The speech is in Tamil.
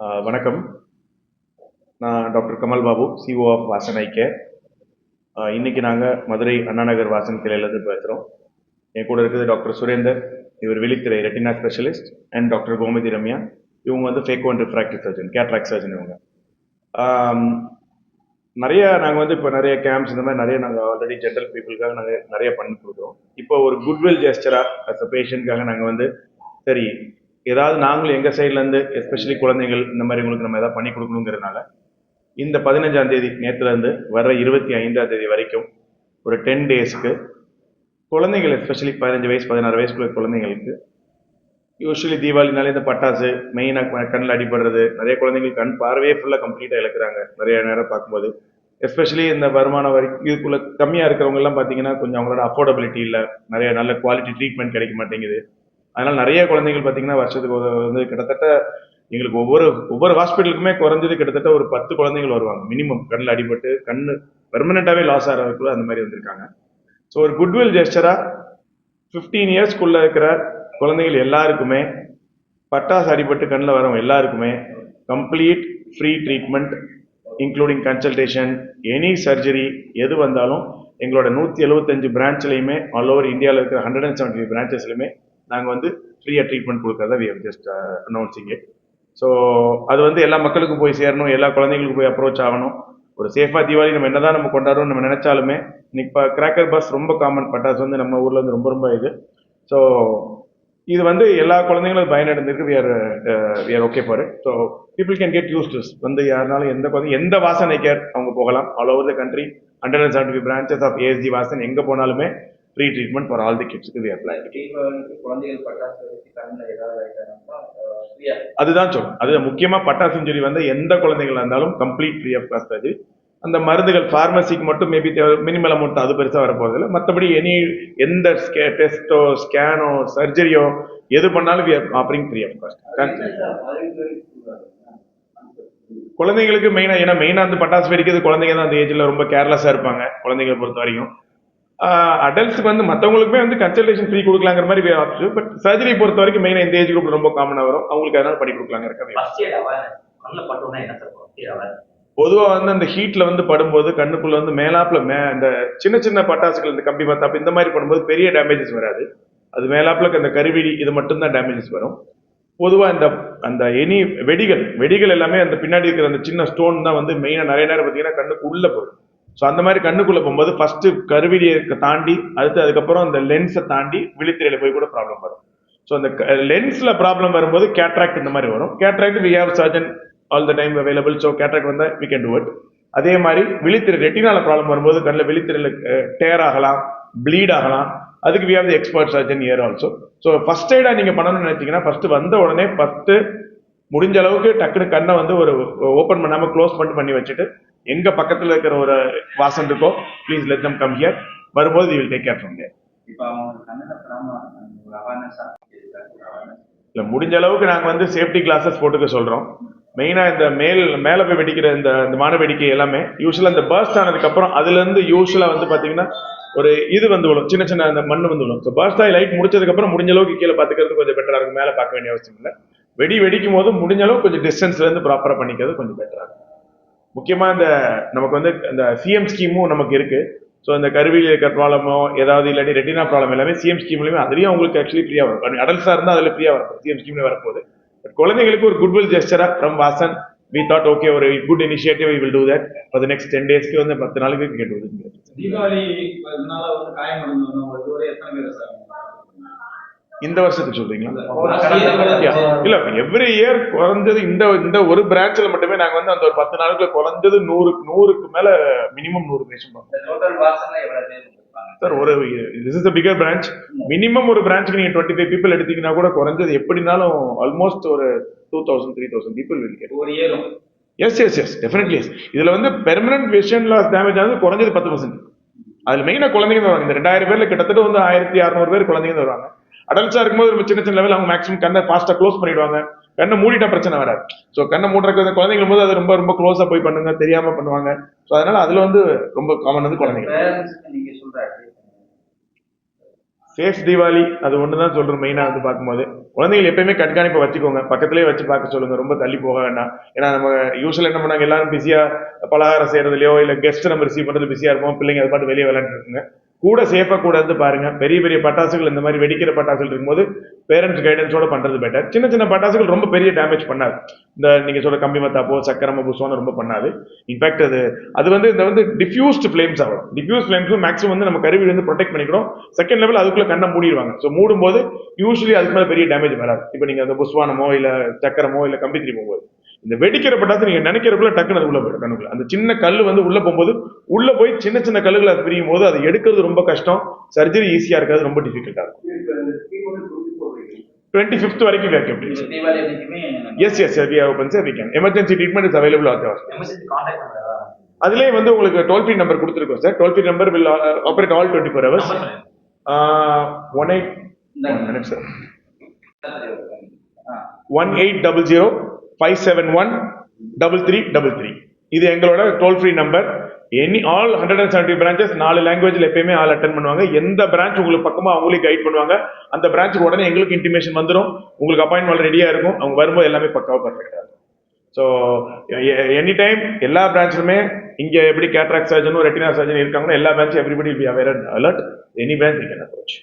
ஆஹ் வணக்கம். நான் doctor Kamal Babu CO of Vasan eye care இன்னைக்கு நாங்கள் மதுரை அண்ணாநகர் வாசன் கிளையிலேருந்து பேசுகிறோம் என் கூட இருக்குது டாக்டர் சுரேந்தர் இவர் விழித்திரை retina specialist and doctor Gomathi Ramya. இவங்க வந்து phaco and refractive surgeon cataract surgeon இவங்க. நிறைய நாங்கள் வந்து இப்போ நிறைய கேம்ப்ஸ் இந்த மாதிரி நிறைய நாங்கள் ஆல்ரெடி ஜென்ரல் பீப்புளுக்காக நிறைய நிறைய பண்ணி கொடுக்குறோம். இப்போ ஒரு குட்வில் ஜெஸ்டராக அஸ் அ பேஷண்ட்காக நாங்கள் வந்து சரி ஏதாவது நாங்களும் எங்கள் சைட்லேருந்து எஸ்பெஷலி குழந்தைகள் இந்த மாதிரி உங்களுக்கு நம்ம எதாவது பண்ணி கொடுக்கணுங்கிறதுனால இந்த பதினஞ்சாம் தேதி நேற்றுலேருந்து வர இருபத்தி ஐந்தாம் தேதி வரைக்கும் ஒரு டென் டேஸ்க்கு குழந்தைகள் எஸ்பெஷலி பதினஞ்சு வயசு பதினாறு வயசுக்குள்ள குழந்தைங்களுக்கு யூஸ்வலி தீபாவளினாலே இந்த பட்டாசு மெயினாக கண்ணில் அடிபடுறது நிறைய குழந்தைங்களுக்கு கண் பார்வையே ஃபுல்லாக கம்ப்ளீட்டாக இழக்கிறாங்க நிறைய நேரம் பார்க்கும்போது. எஸ்பெஷலி இந்த வருமான வரி இதுக்குள்ள கம்மியாக இருக்கிறவங்கெல்லாம் பார்த்தீங்கன்னா கொஞ்சம் அவங்களோட அஃபோர்டபிலிட்டி இல்லை நிறைய நல்ல குவாலிட்டி ட்ரீட்மெண்ட் கிடைக்க மாட்டேங்குது. அதனால நிறைய குழந்தைகள் பார்த்தீங்கன்னா வருஷத்துக்கு வந்து கிட்டத்தட்ட எங்களுக்கு ஒவ்வொரு ஒவ்வொரு ஹாஸ்பிட்டலுக்குமே குறைஞ்சது கிட்டத்தட்ட ஒரு பத்து குழந்தைகள் வருவாங்க. மினிமம். கண்ணில் அடிபட்டு கண்ணு பெர்மனெண்ட்டாகவே லாஸ் ஆகிறதுக்குள்ள அந்த மாதிரி வந்திருக்காங்க. ஸோ ஒரு குட்வில் ஜெஸ்டராக ஃபிஃப்டீன் இயர்ஸ்க்குள்ளே இருக்கிற குழந்தைகள் எல்லாருக்குமே பட்டாசு அடிபட்டு கண்ணில் வரவங்க எல்லாருக்குமே complete free treatment including consultation any surgery எது வந்தாலும் எங்களோட நூற்றி எழுபத்தஞ்சு பிரான்ச்லையுமே ஆல் ஓவர் இந்தியாவில் இருக்கிற ஹண்ட்ரட் அண்ட் செவன்டி பிரான்ச்சஸ்லையுமே நாங்கள் வந்து ஃப்ரீயாக ட்ரீட்மெண்ட் கொடுக்கறத we just announcing it so அது வந்து எல்லா மக்களுக்கும் போய் சேரணும் எல்லா குழந்தைங்களுக்கும் போய் அப்ரோச் ஆகணும். ஒரு சேஃபாக தீபாவளி நம்ம என்னதான் நம்ம கொண்டாடுறோம் நம்ம நினச்சாலுமே இன்னைக்கு இப்போ கிராக்கர் பஸ் ரொம்ப காமன் பட்டாசு வந்து நம்ம ஊரில் வந்து ரொம்ப ரொம்ப இது. ஸோ இது வந்து எல்லா குழந்தைங்களும் பயனடைந்திருக்கு we are okay for so people can get use வந்து யாருனாலும் எந்த குழந்தை எந்த வாசனை கேர் அவங்க போகலாம். All over the country hundred and seventy branches of ASG Vasan எங்கே போனாலுமே free treatment for all the கிட்ஸ்க்கு we apply பட்டாசு அதுதான் சொல்லணும் அது முக்கியமாக பட்டாசு செஞ்சுரி வந்து எந்த குழந்தைகள் இருந்தாலும் கம்ப்ளீட் ஃப்ரீ ஆஃப் காஸ்ட் அது. அந்த மருந்துகள் ஃபார்மசிக்கு மட்டும் மேபி மினிமல் அமௌண்ட் அது பெருசாக வரப்போகிறது இல்லை மற்றபடி எனி எந்த ஸ்கே டெஸ்ட்டோ ஸ்கேனோ சர்ஜரியோ எது பண்ணாலும் we are offering free of cost குழந்தைங்களுக்கு மெயினாக ஏன்னா மெயினாக அந்த பட்டாசு வெடிக்கிறது குழந்தைங்க தான் அந்த ஏஜில் ரொம்ப கேர்லெஸ்ஸாக இருப்பாங்க. குழந்தைங்களை பொறுத்த வரைக்கும் அடல்ட்ஸ்க்கு வந்து மற்றவங்களுக்குமே வந்து கன்சல்டேஷன் ஃப்ரீ கொடுக்கலாங்கிற மாதிரி ஆப்ஷன் பட் சர்ஜரி பொறுத்த வரைக்கும் மெயினா இந்த ஏஜ் குரூப் ரொம்ப காமனா வரும். அவங்களுக்கு அதனால பண்ணி கொடுக்கலாங்கிற கதை. ஃபர்ஸ்ட் எய்ட் அவேர்னஸ் கண்ணில் பட்டோம்னா என்ன சார் ஃபர்ஸ்ட் எய்ட் அவேர்னஸ் பொதுவா வந்து அந்த ஹீட்ல வந்து படும்போது கண்ணுக்குள்ள வந்து மேலாப்புல மே இந்த சின்ன சின்ன பட்டாசுகள் இந்த கம்பி மத்தாப்பு இந்த மாதிரி படும்போது பெரிய டேமேஜஸ் வராது. அது மேலாப்புல அந்த கருவிழி இது மட்டும்தான் டேமேஜஸ் வரும். பொதுவா இந்த அந்த எனி வெடிகள் வெடிகள் எல்லாமே அந்த பின்னாடி இருக்கிற அந்த சின்ன ஸ்டோன் தான் வந்து மெயினா நிறைய நேரம் பார்த்தீங்கன்னா கண்ணுக்கு உள்ள போகும். ஸோ அந்த மாதிரி கண்ணுக்குள்ளே போகும்போது ஃபர்ஸ்ட் கருவிலியை தாண்டி அடுத்து அதுக்கப்புறம் அந்த லென்ஸை தாண்டி விழித்திரையில போய் கூட ப்ராப்ளம் வரும். ஸோ அந்த லென்ஸில் ப்ராப்ளம் வரும்போது கேட்ராக்ட் இந்த மாதிரி வரும். Cataract we have surgeon all the time available so cataract வந்தால் வி கேன் டூ இட் அதே மாதிரி விழித்திரை ரெட்டினால ப்ராப்ளம் வரும்போது கண்ணில் விழித்திரையில் டேர் ஆகலாம் ப்ளீட் ஆகலாம். அதுக்கு we have the expert surgeon here also so first எய்டாக நீங்கள் பண்ணணும்னு நினச்சிங்கன்னா ஃபர்ஸ்ட் வந்த உடனே ஃபஸ்ட்டு முடிஞ்ச அளவுக்கு டக்குனு கண்ணை வந்து ஒரு ஓப்பன் பண்ணாமல் க்ளோஸ் பண்ணிட்டு பண்ணி வச்சுட்டு எங்க பக்கத்துல இருக்கிற ஒரு வாசன் இருக்கோ please let them come here வரும்போது will take care from there இல்ல முடிஞ்ச அளவுக்கு நாங்க வந்து சேஃப்டி கிளாஸஸ் போட்டுக்க சொல்றோம். மெயினா இந்த மேல் மேல போய் வெடிக்கிற இந்த இந்த மான வெடிக்கை எல்லாமே யூஸ்வலா இந்த பர்ஸ்ட் ஆனதுக்கு அப்புறம் அதுல இருந்து யூஸ்வலா வந்து பாத்தீங்கன்னா ஒரு இது வந்து விழும். சின்ன சின்ன அந்த மண் வந்து விழும். ஸோ பர்ஸ்ட் ஆகி லைட் முடிச்சதுக்கு அப்புறம் முடிஞ்ச அளவுக்கு கீழே பாத்துக்கிறது கொஞ்சம் பெட்டரா இருக்கும். மேல பார்க்க வேண்டிய அவசியம் இல்லை. வெடி வெடிக்கும் போது முடிஞ்ச அளவுக்கு கொஞ்சம் டிஸ்டன்ஸ்ல இருந்து ப்ராப்பரா பண்ணிக்கிறது கொஞ்சம் பெட்டரா இருக்கும். முக்கியமாக இந்த நமக்கு வந்து இந்த சிஎம் ஸ்கீமும் நமக்கு இருக்கு. ஸோ இந்த கருவியில் இருக்கிற ப்ராப்ளமோ ஏதாவது இல்லாட்டி ரெட்டினா ப்ராப்ளம் எல்லாமே சிஎம் ஸ்கீம்லையுமே அதுலேயும் அவங்களுக்கு ஆக்சுவலி ஃப்ரீயாக வரும். அடல்ஸாக இருந்தால் அதில் ஃப்ரீயாக வரும். சிஎம் ஸ்கீம்ல வரப்போகுது பட் குழந்தைங்களுக்கு ஒரு goodwill ஜெஸ்டரா from Vasan we thought okay ஒரு good initiative we will do that for the next ten டேஸ்க்கு வந்து பத்து நாளுக்கு கேட்டு வருது தீபாவளி இந்த வருஷத்துக்கு சொல்றீங்களா. இல்ல. எவ்ரி இயர் குறைஞ்சது இந்த இந்த ஒரு பிரான்ச்ல மட்டுமே நாங்க வந்து அந்த ஒரு பத்து நாளுக்குள்ள குறைஞ்சது நூறு நூறுக்கு மேல மினிமம் நூறு பேஷண்ட் சார் ஒரு this is figure branch minimum ஒரு பிரான்ச்சுக்கு நீங்க டுவெண்ட்டி ஃபைவ் பீப்புள் எடுத்தீங்கன்னா கூட குறைஞ்சது எப்படினாலும் ஆல்மோஸ்ட் ஒரு two thousand three thousand people will get ஒரு இயரும் yes yes yes definitely yes இதுல வந்து பெர்மனன்ட் விஷன் லாஸ் டேமேஜ் ஆனது குறைஞ்சது பத்து பர்சன்ட் அதுல மெயினா குழந்தைங்க வருவாங்க. இந்த ரெண்டாயிரம் பேர்ல கிட்டத்தட்ட வந்து ஆயிரத்தி அறுநூறு பேர் குழந்தைங்க வருவாங்க. அடல்ட்ஸா இருக்கும்போது ரொம்ப சின்ன சின்ன லெவல் அவங்க மேக்ஸிமம் கண்ணை ஃபாஸ்டா க்ளோஸ் பண்ணிடுவாங்க. கண்ணை மூடிட்டா பிரச்சனை வராது. ஸோ கண்ணை மூடுறதுக்கு குழந்தைங்க போது அது ரொம்ப ரொம்ப க்ளோஸா போய் பண்ணுங்க தெரியாம பண்ணுவாங்க. ஸோ அதனால அதுல வந்து ரொம்ப காமன் வந்து குழந்தைங்க? சேஃப் தீபாவளி அது ஒன்று தான் சொல்கிறோம் மெயினாக வந்து பார்க்கும்போது. குழந்தைகள் எப்பயுமே கண்காணிப்பை வச்சுக்கோங்க. பக்கத்துலேயே வச்சு பார்க்க சொல்லுங்கள் ரொம்ப தள்ளி போக வேண்டாம். ஏன்னா நம்ம யூஸ்வலாக என்ன பண்ணாங்க எல்லாரும் பிஸியாக பலகாரம் செய்கிறதுலையோ இல்லை கெஸ்ட் நம்ம ரிசீவ் பண்ணுறது பிஸியாக இருப்போம். பிள்ளைங்க அது பாட்டு வெளியே விளையாண்டுட்டு இருக்குங்க. கூட சேஃபாக கூட இருந்து பாருங்க. பெரிய பெரிய பட்டாசுகள் இந்த மாதிரி வெடிக்கிற பட்டாசுகள் இருக்கும்போது பேரண்ட்ஸ் கைடன்ஸோட பண்றது பெட்டர் சின்ன சின்ன பட்டாசுகள் ரொம்ப பெரிய டேமேஜ் பண்ணாது. இந்த நீங்க சொல்ற கம்பி மத்தாப்போ சக்கரமோ புஷ்வானம் ரொம்ப பண்ணாது. இன்ஃபேக்ட் அது அது வந்து இந்த வந்து டிஃப்யூஸ்ட் ஃபிளேம்ஸ் ஆகும். டிஃப்யூஸ் ஃபிளேம்ஸும் மேக்ஸிமம் வந்து நம்ம கருவி வந்து ப்ரொடெக்ட் பண்ணிக்கிறோம். செகண்ட் லெவல் அதுக்குள்ள கண்ணை மூடிடுவாங்க. ஸோ மூடும்போது யூஸ்வலி அதுக்கு மேலே பெரிய டேமேஜ் வராது. இப்போ நீங்க அந்த புஸ்வானமோ இல்ல சக்கரமோ இல்ல கம்பி திரி போகும்போது இந்த வெடிக்கிற பட்டாசு நீங்க நினைக்கிறதுக்குள்ள டக்குனு அது உள்ள போயிடும் கண்ணுக்குள்ள. அந்த சின்ன கல் வந்து உள்ள போகும்போது உள்ள போய் சின்ன சின்ன கல்லுகள் அது பிரியும் போது அதை எடுக்கிறது ரொம்ப கஷ்டம். சர்ஜரி ஈஸியா இருக்காது ரொம்ப டிஃபிகல்ட்டா இருக்கும். டுவெண்ட்டி ஃபிஃப்த் வரைக்கும் can. Emergency treatment is available at the hospital. Emergency contact number ஏதாவது அதுலயே வந்து உங்களுக்கு டோல் ஃப்ரீ நம்பர் கொடுத்துருக்கோம் sir toll free number will operate all twenty four hours one eight. Minute sir one eight double zero five seven one double three double three இது எங்களோட toll free number any all hundred and seventy branches நாலு லாங்குவேஜில் எப்பயுமே ஆள் அட்டன் பண்ணுவாங்க. எந்த பிரான்ச் உங்களுக்கு பக்கமாக அவங்களே கைட் பண்ணுவாங்க. அந்த பிரான்ச்சுக்கு உடனே எங்களுக்கு இன்டிமேஷன் வந்துடும் உங்களுக்கு அப்பாயின்மெண்ட் ரெடியாக இருக்கும். அவங்க வரும்போது எல்லாமே பக்காவாக பர்ஃபெக்டாக இருக்கும். ஸோ எனி டைம் எல்லா பிரான்ச்சுமே இங்கே எப்படி கேட்ராக் சர்ஜனும் ரெட்டினா சர்ஜன் இருக்காங்களோ எல்லா பிரான்ச்சும் everybody be aware alert any branch you can approach